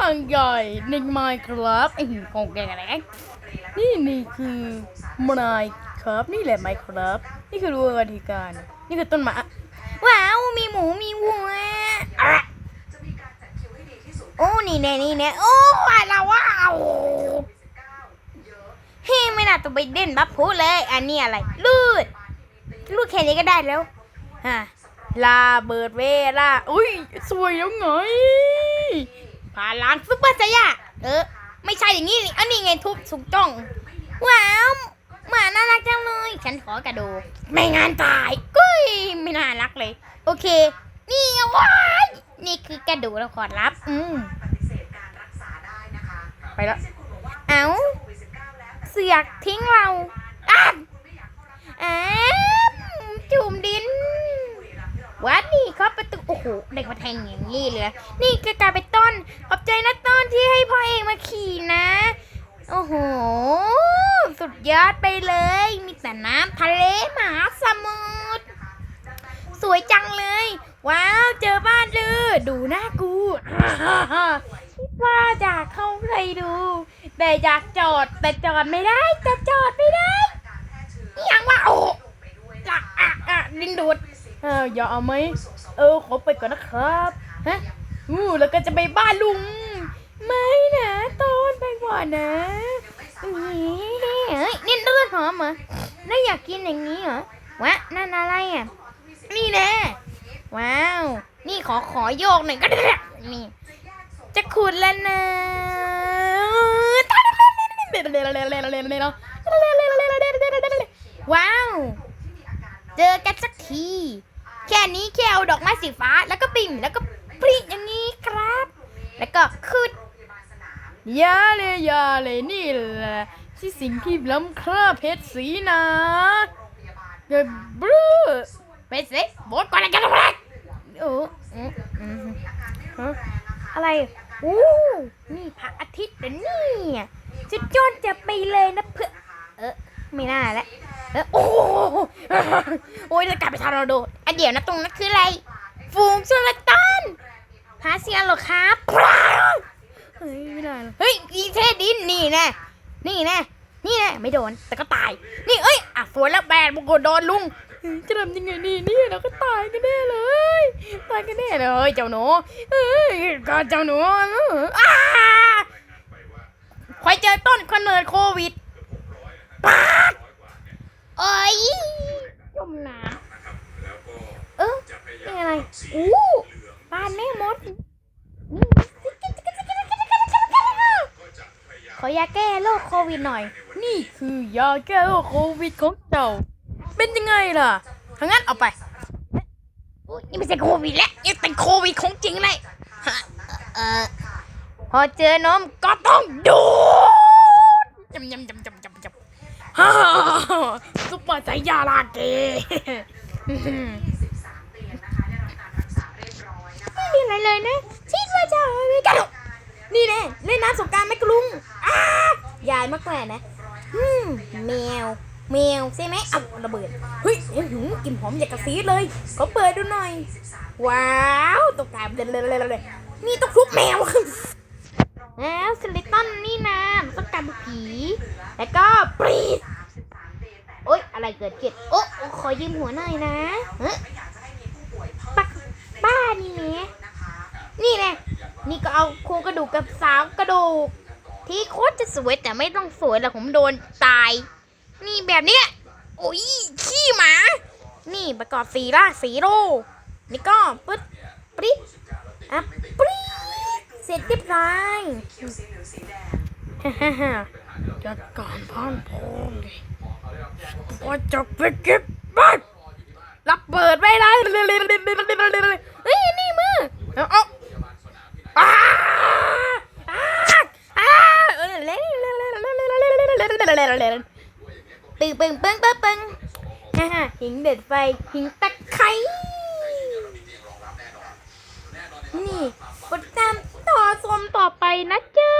ร่างใหญ่ในไมค์ครับไอหินของแกนะนี่นี่คือไมค์ครับ นี่แหละไมค์ครับ นี่คือรั้วอธิการนี่คือต้นไม้ว้าวมีหมูมีวัวโอ้นี่แน่นี่แน่โอ้ว้าวว้าวเฮ้ไม่น่าต้องไปเด่นบัฟพูเลย อันนี้อะไรลูดลูดแค่นี้ก็ได้แล้วฮะลาเบิดเวลาอุ้ย สวยแล้วไง พาล้างซุปเปอร์ไซยะเออ ไม่ใช่อย่างนี้อันนี้ไงทุบสุกจ้อง ว้าวหมาน่ารักจังเลย ฉันขอกระโดดไม่งานตายกุ้ยไม่น่ารักเลย โอเค นี่ว้ายนี่คือกระดูกแล้วขอรับ อืมไปแล้ว เอ้าเสือกทิ้งเราอ้าวอ้าวจุ่มดิน วัดนี่ครับประตูโอ้โหเด็กมาแทงอย่างนี้เลย นี่กกลายเป็นต้น ขอบใจนะต้นที่ให้พ่อเองมาขี่นะ โอ้โห สุดยอดไปเลย มีแต่น้ำทะเลมหาสมุทร สวยจังเลย ว้าว เจอบ้านเลยดูหน้ากูว่าอยากเข้าไปดู แต่อยากจอด แต่จอดไม่ได้จะจอดไม่ได้ยังว่าโอ้อะอะอะดินดูดเอออย่าเอาไหม เออขอไปก่อนนะครับฮะอู้แล้วก็จะไปบ้านลุง ไม่นะต้นไปก่อนนะเฮ้ยเฮ้ยนี่เลือดหอมเหรอแล้วอยากกินอย่างนี้เหรอวะนั่นอะไรอะนี่แน่ว้าว นี่ขอขอโยกหน่อยก็ได้นี่ จะขุดแล้วนะว้าว เจอกันสักที แค่นี้แค่เอาดอกไม้สีฟ้า แล้วก็ปิ่มแล้วก็ปริอย่างนี้ครับ แล้วก็ขุดอยาเลยยาเลยนี่แหละที่สิ่งที่ล้ำค่าเพชรสีนะเดบรูเพชรสีบดก่อนนะกันเลยโอ้อืมอืมฮะอะไรอู้นี่พระอาทิตย์เหรอเนี่ยจะจนจะไปเลยนะเพื่อเออไม่น่าแล้วเอ้ยโอ้โหโอ้ยจะกลายเป็นทอร์นาโด เดี๋ยวนะตรงนั้นคืออะไรฝูงชลตันหาเสียงเหรอครับเฮ้ยไม่ได้หรอกเฮ้ยอีเทดินนี่แน่นี่แน่นี่แน่ไม่โดนแต่ก็ตาย นี่เอ้ยอะสวยแล้วแบนบุกโดนลุงเฮ้ยจะทำยังไงนี่นี่เราก็ตายกันแน่เลยตายกันแน่เลยเจ้าหนูเอ้ยก็เจ้าหนูอ้าคอยเจอต้นคอนเนิร์ดโควิดป๊าดโอ้ยจมน้ำเออนี่ อะไรอู้บ้านแม่มดขอยาแก้โรคโควิดหน่อย นี่คือยาแก้โรคโควิดของเจ้า เป็นยังไงล่ะถ้างั้นเอาไปอุ๊ยนี่ไม่ใช่โควิดแล้วนี่เป็นโควิดของจริงเลยฮะเออพอเจอนมก็ต้องดูดจำจำจำจำจำจำฮ่าซุปเปอร์ไซยาลาเก อะไรเลยนะ ชิดว่าจะไม่กันนี่แน่เล่นน้ำสงการไหมกรุงอ้ายายมากแม่นะอืมแมว แมวใช่ไหมเอาระเบิด เฮ้ยเฮ้ยหืมกลิ่นหอมอยากกระซีดเลยเขอเปิดดูหน่อย ว้าวตกใจเลยเลยเลยเลยนี่ต้องทุบแมวแล้วสลิตันนี่นะมันต้องการผี แล้วก็ปรีดโอ๊ยอะไรเกิดขึ้นโอ้ขอยืมหัวหน่อยนะเฮ้ยปักป้านี่แหละนี่แหละนี่ก็เอาโครง กระดูกกับสาวกระดูก ที่โคตรจะสวยแต่ไม่ต้องสวยแล้วผมโดนตาย นี่แบบเนี้ยโอ้ยขี้หมา นี่ประกอบสีล่าสีโรนี่ก็ปึ๊ดปริ๊ดอะปริ๊ดเสร็จเรียบร้อยฮ่าฮ่าฮ่าจัดการพ่านพงเลยว่าจะไปเก็บบ้านรับเปิดไว้ได้เฮ้ยนี่มือเอาเอาอ้าอ้าอ้า ตึ้งปึ้งปึ้งปึงปึงฮ่าฮ่าหิงเด็ดไฟหิงตะไคร้นี่กดตามต่อชมต่อไปนะเจ้า